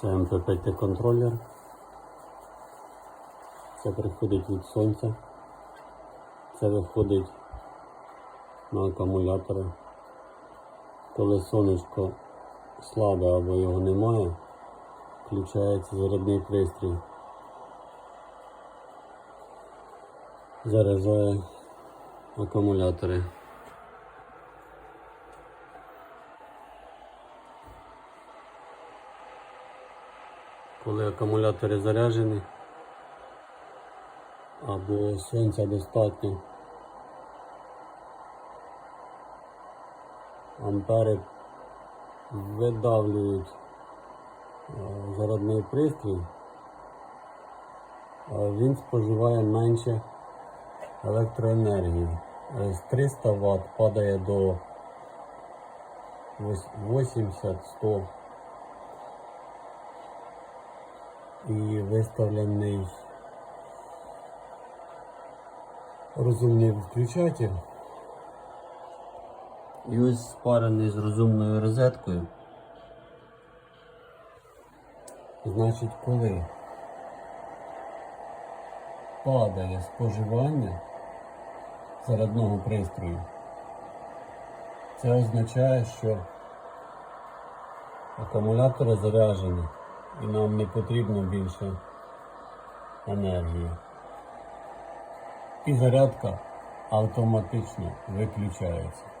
Це МППТ контролер. Це приходить від сонця. Це виходить на акумулятори. Коли сонечко слабе або його немає, включається зарядний пристрій. Заряджає акумулятори. Коли акумулятори заряджені або сонця достатньо, ампери видавлюють е, зарядний пристрій, він споживає менше електроенергії. Е, З 300 Вт падає до 80-100 і виставлений розумний включатель. І ось спарений з розумною розеткою. Значить, коли падає споживання зарядного пристрою, це означає, що акумулятори заряджені і нам не потрібно більше енергії. І зарядка автоматично виключається.